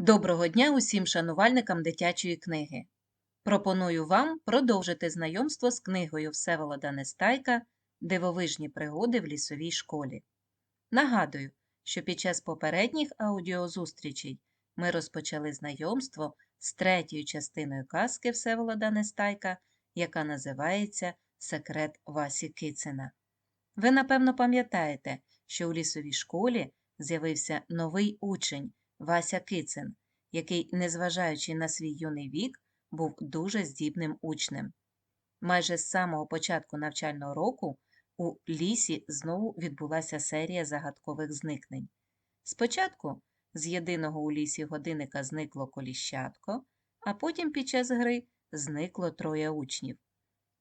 Доброго дня усім шанувальникам дитячої книги. Пропоную вам продовжити знайомство з книгою Всеволода Нестайка Дивовижні пригоди в лісовій школі. Нагадую, що під час попередніх аудіозустрічей ми розпочали знайомство з третьою частиною казки Всеволода Нестайка, яка називається Секрет Васі Кицина. Ви, напевно, пам'ятаєте, що у лісовій школі з'явився новий учень. Вася Кицин, який, незважаючи на свій юний вік, був дуже здібним учнем. Майже з самого початку навчального року у лісі знову відбулася серія загадкових зникнень. Спочатку з єдиного у лісі годинника зникло коліщатко, а потім під час гри зникло троє учнів.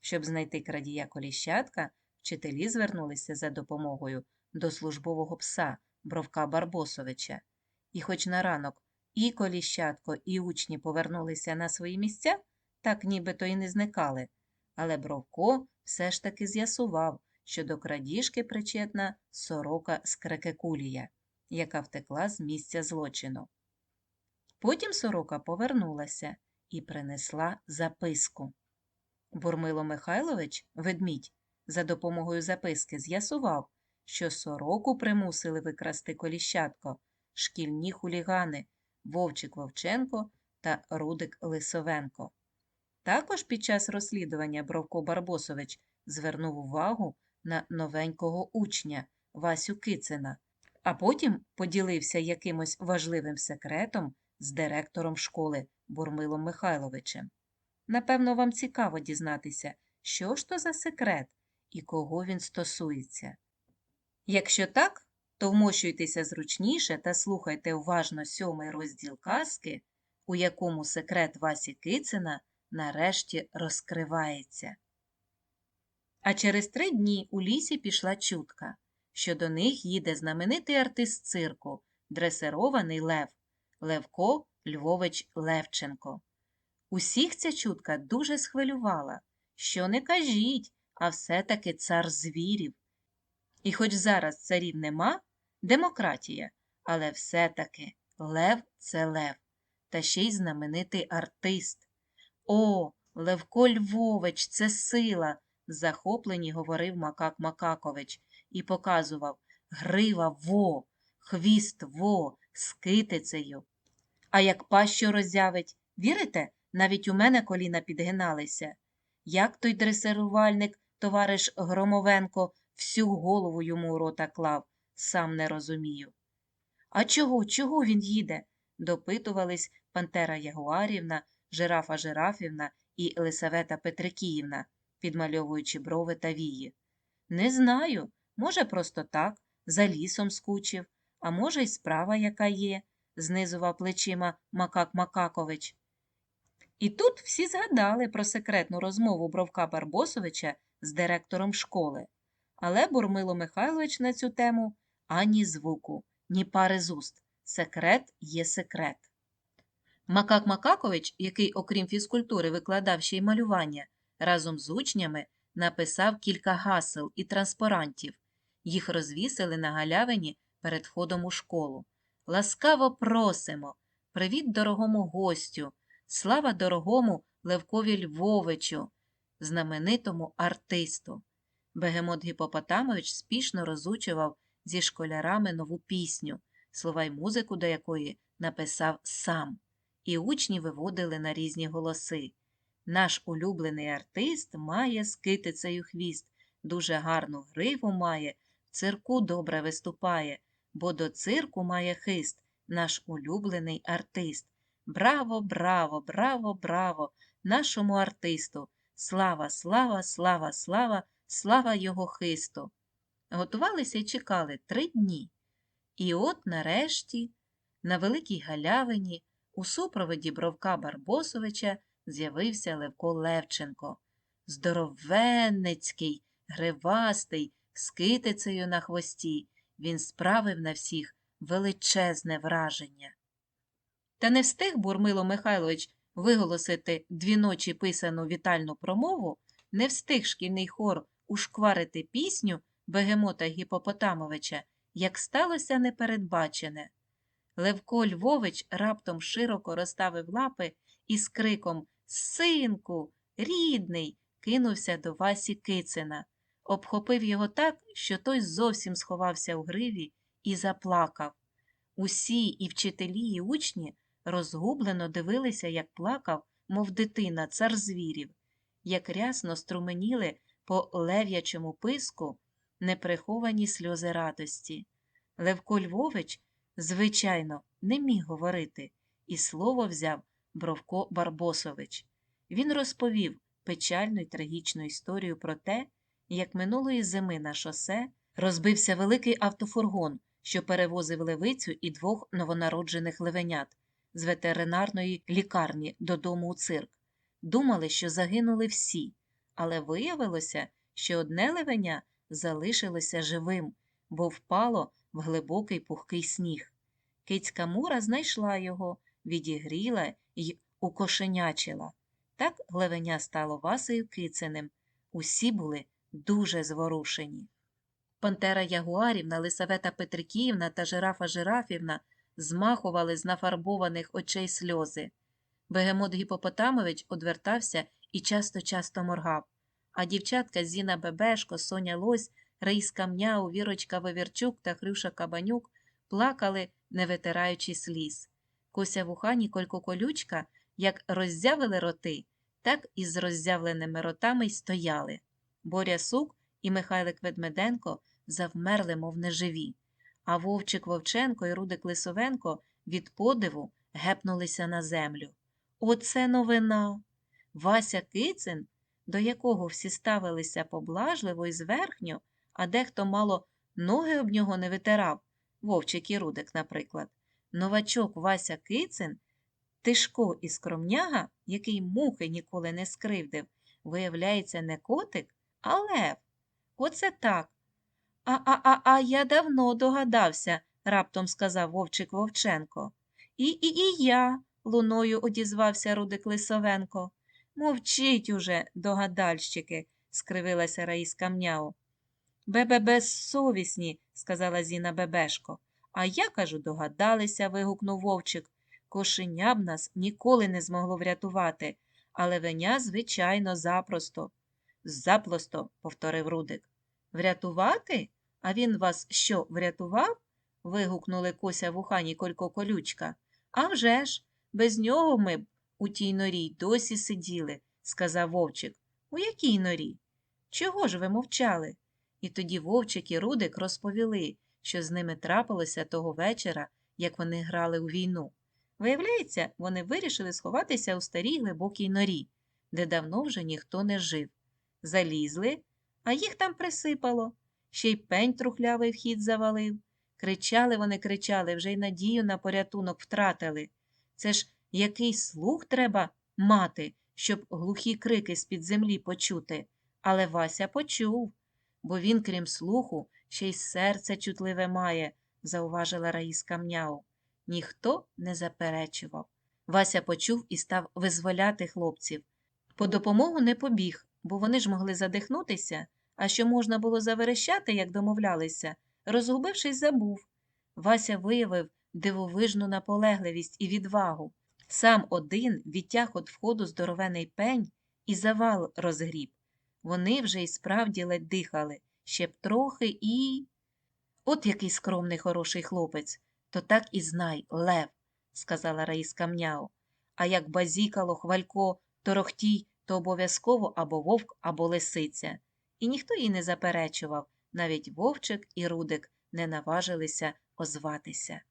Щоб знайти крадія коліщатка, вчителі звернулися за допомогою до службового пса Бровка Барбосовича. І хоч на ранок і коліщатко, і учні повернулися на свої місця, так нібито й не зникали. Але Бровко все ж таки з'ясував, що до крадіжки причетна сорока Скрекекулія, яка втекла з місця злочину. Потім сорока повернулася і принесла записку. Бурмило Михайлович, ведмідь, за допомогою записки з'ясував, що сороку примусили викрасти коліщатко шкільні хулігани Вовчик Вовченко та Рудик Лисовенко. Також під час розслідування Бровко Барбосович звернув увагу на новенького учня Васю Кицина, а потім поділився якимось важливим секретом з директором школи Бурмилом Михайловичем. Напевно, вам цікаво дізнатися, що ж то за секрет і кого він стосується. Якщо так, то вмощуйтеся зручніше та слухайте уважно сьомий розділ казки, у якому секрет Васі Кицина нарешті розкривається. А через три дні у лісі пішла чутка, що до них їде знаменитий артист цирку, дресирований Лев Левко Львович Левченко. Усіх ця чутка дуже схвилювала, що не кажіть, а все-таки цар звірів. І хоч зараз царів нема, демократія, але все-таки Лев це Лев, та ще й знаменитий артист. О, Левко Львович, це сила, захоплені говорив Макак Макакович і показував грива во, хвіст во, з китицею. А як пащу роззявить, вірите, навіть у мене коліна підгиналися. Як той дресирувальник, товариш Громовенко, всю голову йому у рота клав, сам не розумію. А чого, чого він їде? допитувались Пантера Ягуарівна, Жирафа Жирафівна і Елисавета Петрикіївна, підмальовуючи брови та вії. Не знаю, може, просто так, за лісом скучив, а може, й справа яка є, знизував плечима Макак Макакович. І тут всі згадали про секретну розмову Бровка Барбосовича з директором школи. Але Бурмило Михайлович на цю тему ані звуку, ні пари з уст. Секрет є секрет. Макак Макакович, який, окрім фізкультури, викладав ще й малювання, разом з учнями написав кілька гасел і транспарантів. Їх розвісили на галявині перед входом у школу. Ласкаво просимо! Привіт дорогому гостю! Слава дорогому Левкові Львовичу, знаменитому артисту! Бегемот Гіпопотамович спішно розучував зі школярами нову пісню, слова й музику до якої написав сам, і учні виводили на різні голоси. Наш улюблений артист має з китицею хвіст, дуже гарну гриву має, в цирку добре виступає, бо до цирку має хист, наш улюблений артист. Браво, браво, браво, браво, нашому артисту! Слава, слава, слава, слава! Слава його хисту. Готувалися і чекали три дні. І от нарешті, на великій галявині, у супроводі Бровка Барбосовича з'явився Левко Левченко. Здоровенницький, гривастий, з китицею на хвості. Він справив на всіх величезне враження. Та не встиг Бурмило Михайлович виголосити дві ночі писану вітальну промову, не встиг шкільний хор ушкварити пісню Бегемота Гіпопотамовича, як сталося непередбачене. Левко Львович раптом широко розставив лапи і з криком Синку, рідний, кинувся до Васі Кицина, обхопив його так, що той зовсім сховався у гриві і заплакав. Усі і вчителі, і учні розгублено дивилися, як плакав, мов дитина, цар звірів, як рясно струменіли по лев'ячому писку неприховані сльози радості. Левко Львович, звичайно, не міг говорити, і слово взяв Бровко Барбосович. Він розповів печальну й трагічну історію про те, як минулої зими на шосе розбився великий автофургон, що перевозив левицю і двох новонароджених левенят з ветеринарної лікарні додому у цирк. Думали, що загинули всі, але виявилося, що одне левеня залишилося живим, бо впало в глибокий пухкий сніг. Кицька Мура знайшла його, відігріла й укошенячила. Так левеня стало Васею Кициним. Усі були дуже зворушені. Пантера Ягуарівна, Лисавета Петрикіївна та Жирафа Жирафівна змахували з нафарбованих очей сльози. Бегемот Гіпопотамович одвертався і часто-часто моргав, а дівчатка Зіна Бебешко, Соня Лось, Раїска Мняу, Вірочка Вивірчук та Хрюша Кабанюк плакали, не витираючи сліз. Кося Вухані Колько Колючка, як роззявили роти, так і з роззявленими ротами й стояли. Боря Сук і Михайлик Ведмеденко завмерли, мов неживі, а Вовчик Вовченко і Рудик Лисовенко від подиву гепнулися на землю. Оце новина! Вася Кицин, до якого всі ставилися поблажливо і зверхньо, а дехто мало ноги об нього не витирав, Вовчик і Рудик, наприклад. Новачок Вася Кицин, Тишко і скромняга, який мухи ніколи не скривдив, виявляється, не котик, а лев. Оце так. А а а а я давно догадався, раптом сказав вовчик Вовченко. І і і я, луною одізвався Рудик Лисовенко. Мовчіть уже, догадальщики, скривилася Раїска Мняу. Бебе безсовісні, сказала Зіна Бебешко. А я кажу, догадалися, вигукнув вовчик. Кошеня б нас ніколи не змогло врятувати, але веня, звичайно, запросто. Заплосто, повторив Рудик. Врятувати? А він вас що, врятував? вигукнули Кося Вухані Колько Колючка. «А вже ж, без нього ми б у тій норі й досі сиділи, сказав вовчик. У якій норі? Чого ж ви мовчали? І тоді вовчик і Рудик розповіли, що з ними трапилося того вечора, як вони грали у війну. Виявляється, вони вирішили сховатися у старій глибокій норі, де давно вже ніхто не жив. Залізли, а їх там присипало, ще й пень трухлявий вхід завалив. Кричали вони, кричали, вже й надію на порятунок втратили. Це ж який слух треба мати, щоб глухі крики з-під землі почути. Але Вася почув, бо він, крім слуху, ще й серце чутливе має, зауважила Раїска Мняу. Ніхто не заперечував. Вася почув і став визволяти хлопців. По допомогу не побіг, бо вони ж могли задихнутися, а що можна було заверещати, як домовлялися, розгубившись, забув. Вася виявив дивовижну наполегливість і відвагу. Сам один відтяг від входу здоровений пень і завал розгріб. Вони вже й справді ледь дихали, ще б трохи і. От який скромний хороший хлопець, то так і знай, лев, сказала Раїска Мняу. А як базікало, хвалько, торохтій, то обов'язково або вовк, або лисиця. І ніхто їй не заперечував, навіть вовчик і рудик не наважилися озватися.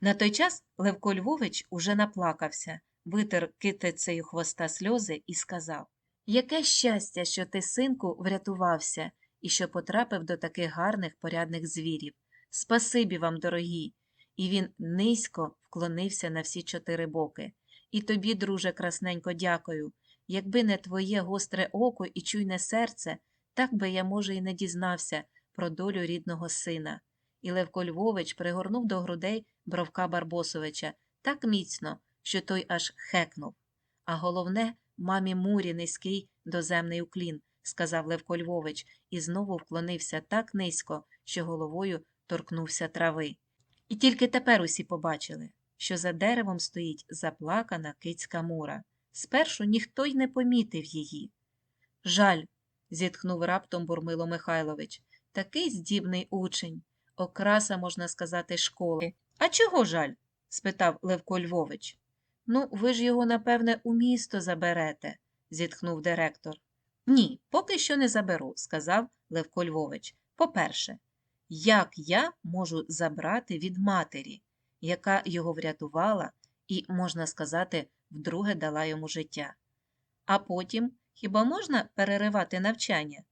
На той час Левко Львович уже наплакався, витер китицею хвоста сльози і сказав Яке щастя, що ти, синку, врятувався і що потрапив до таких гарних порядних звірів. Спасибі вам, дорогі. І він низько вклонився на всі чотири боки. І тобі, друже, красненько, дякую. Якби не твоє гостре око і чуйне серце, так би я, може, і не дізнався про долю рідного сина. І Левко Львович пригорнув до грудей Бровка Барбосовича так міцно, що той аж хекнув. А головне, мамі Мурі низький доземний уклін, сказав Левко Львович, і знову вклонився так низько, що головою торкнувся трави. І тільки тепер усі побачили, що за деревом стоїть заплакана кицька мура. Спершу ніхто й не помітив її. Жаль, зітхнув раптом Бурмило Михайлович, такий здібний учень, окраса, можна сказати, школи. А чого жаль? спитав Левко Львович. Ну, ви ж його, напевне, у місто заберете, зітхнув директор. Ні, поки що не заберу, сказав Левко Львович. По-перше, як я можу забрати від матері, яка його врятувала і, можна сказати, вдруге дала йому життя. А потім хіба можна переривати навчання?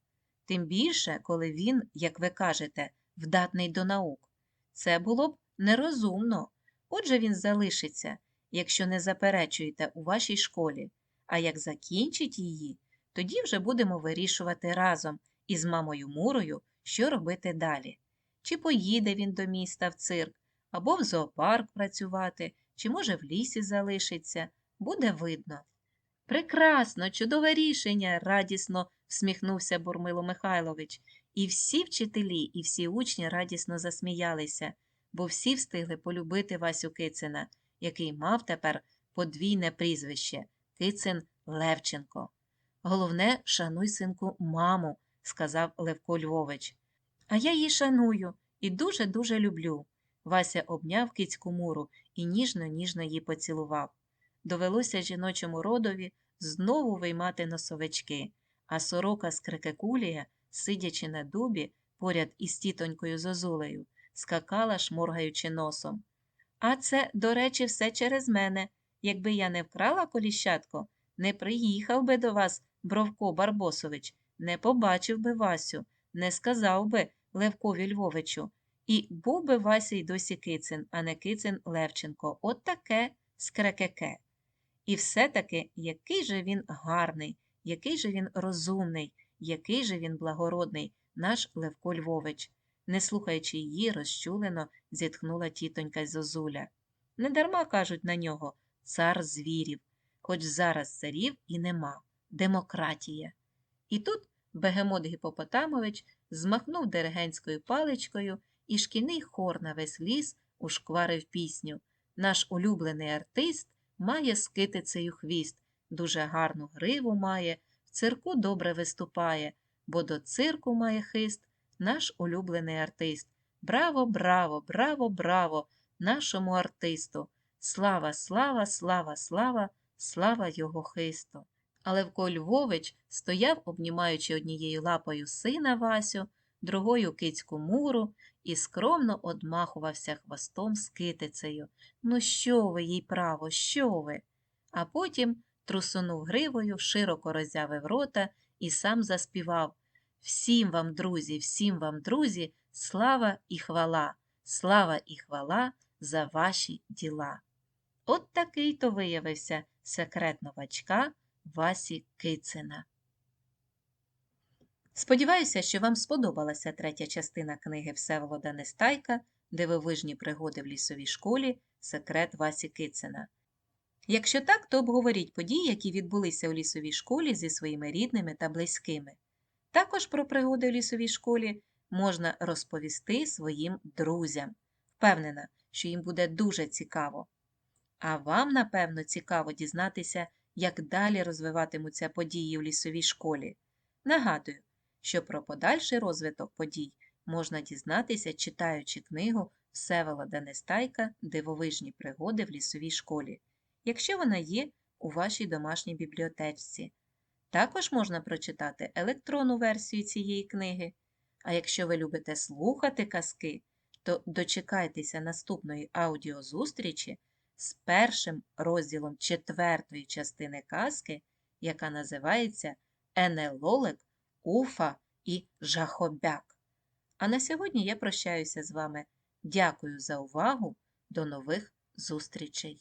Тим більше, коли він, як ви кажете, вдатний до наук. Це було б нерозумно. Отже, він залишиться, якщо не заперечуєте у вашій школі, а як закінчить її, тоді вже будемо вирішувати разом із мамою Мурою, що робити далі. Чи поїде він до міста в цирк, або в зоопарк працювати, чи, може, в лісі залишиться, буде видно. Прекрасно, чудове рішення, радісно всміхнувся Бурмило Михайлович, і всі вчителі, і всі учні радісно засміялися, бо всі встигли полюбити Васю Кицина, який мав тепер подвійне прізвище Кицин Левченко. Головне, шануй, синку, маму, сказав Левко Львович. А я її шаную і дуже-дуже люблю. Вася обняв кицьку муру і ніжно-ніжно її поцілував. Довелося жіночому родові знову виймати носовички, а сорока з крикекулія, сидячи на дубі поряд із тітонькою Зозулею, скакала, шморгаючи носом. А це, до речі, все через мене. Якби я не вкрала коліщатко, не приїхав би до вас Бровко Барбосович, не побачив би Васю, не сказав би Левкові Львовичу. І був би Вася й досі Кицин, а не Кицин Левченко. От таке скрекеке. І все-таки який же він гарний, який же він розумний, який же він благородний, наш Левко Львович. Не слухаючи її, розчулено зітхнула тітонька Зозуля. Недарма кажуть на нього цар звірів, хоч зараз царів і нема демократія. І тут Бегемот Гіпопотамович змахнув диригентською паличкою, і шкільний хор на весь ліс ушкварив пісню. Наш улюблений артист має з китицею хвіст, дуже гарну гриву має, в цирку добре виступає, бо до цирку має хист наш улюблений артист. Браво, браво, браво, браво нашому артисту! Слава, слава, слава, слава, слава його хисту! А Левко Львович стояв, обнімаючи однією лапою сина Васю, другою кицьку муру і скромно одмахувався хвостом з китицею. Ну, що ви, їй право, що ви? А потім трусунув гривою, широко роззявив рота і сам заспівав Всім вам, друзі, всім вам, друзі, слава і хвала, слава і хвала за ваші діла. От такий то виявився секрет новачка Васі Кицина. Сподіваюся, що вам сподобалася третя частина книги Всеволода Нестайка Дивовижні пригоди в лісовій школі Секрет Васі Кицина. Якщо так, то обговоріть події, які відбулися у лісовій школі зі своїми рідними та близькими. Також про пригоди в лісовій школі можна розповісти своїм друзям. Впевнена, що їм буде дуже цікаво. А вам, напевно, цікаво дізнатися, як далі розвиватимуться події в лісовій школі. Нагадую, що про подальший розвиток подій можна дізнатися, читаючи книгу Всеволода Нестайка Дивовижні пригоди в лісовій школі, якщо вона є у вашій домашній бібліотечці. Також можна прочитати електронну версію цієї книги. А якщо ви любите слухати казки, то дочекайтеся наступної аудіозустрічі з першим розділом четвертої частини казки, яка називається Енелолик, Уфа і Жахобяк. А на сьогодні я прощаюся з вами. Дякую за увагу. До нових зустрічей!